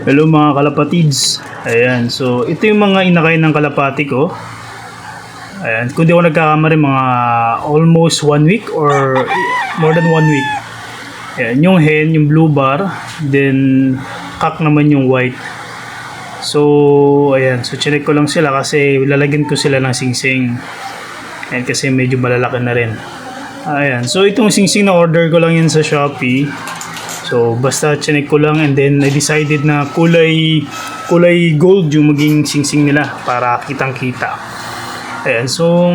Hello mga kalapatids. Ayan, so ito yung mga inakay ng kalapati ko. Ayan, kung di ako nagkakamali, mga almost one week or more than one week. Ayan, yung hen, yung blue bar, then cock naman yung white. So, ayan, so chinek ko lang sila kasi lalagyan ko sila ng singsing. Ayan, kasi medyo malalaki na rin. Ayan, so itong singsing na order ko lang yan sa Shopee. So, basta chinek ko lang and then I decided na kulay kulay gold yung maging singsing nila para kitang-kita. Ayan, so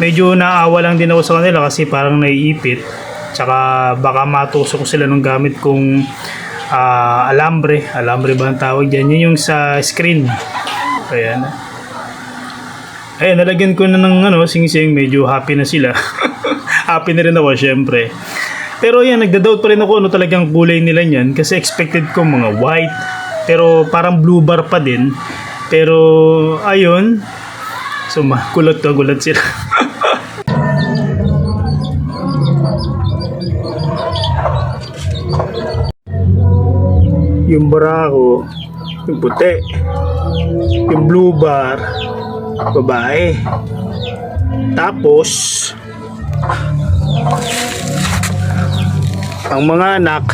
medyo naawa lang din ako sa kanila kasi parang naiipit. Tsaka baka matusok sila ng gamit kong ah, alambre. Alambre ba ang tawag dyan? Yun yung sa screen. Ayan. Ayan, nalagyan ko na ng ano, sing-sing. Medyo happy na sila. happy na rin ako, syempre. Pero yan, nagda-doubt pa rin ako ano talagang kulay nila niyan kasi expected ko mga white pero parang blue bar pa din. Pero ayun, so makulat ka gulat sila. yung barako, yung puti, yung blue bar, babae. Tapos, ang mga anak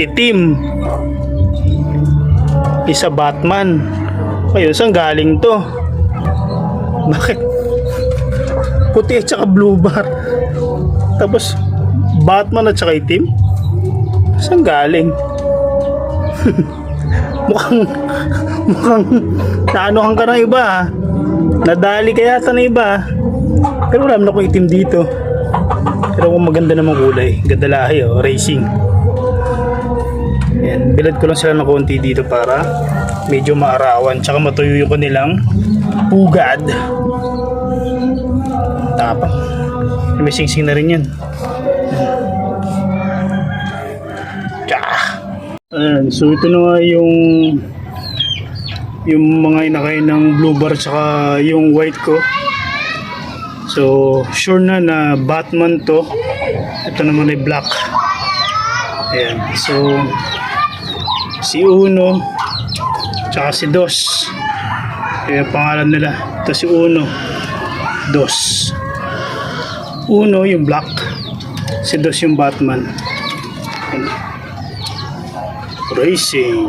itim. Isa Batman. Ayun saan galing to? Bakit? Puti at saka blue bar. Tapos Batman at saka itim? Saan galing? Mukhang mukhang naanuhan ka ng iba ha? Nadali ka yata ng iba pero wala naman ako itim dito pero kung maganda namang kulay, ganda lahi oh, racing. Yan, bilad ko lang sila ng konti dito para medyo maarawan tsaka matuyo yung kanilang pugad. Tapang. May sing-sing na rin yan. Tsa. Ayan, so ito na nga yung yung mga inakay ng blue bar tsaka yung white ko. So, sure na na Batman to. Ito naman ay black. Ayan. So, si Uno, tsaka si Dos. Kaya pangalan nila. Ito si Uno. Dos. Uno yung black. Si Dos yung Batman. Ayan. Racing.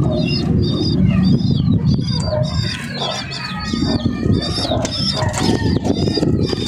Thank you.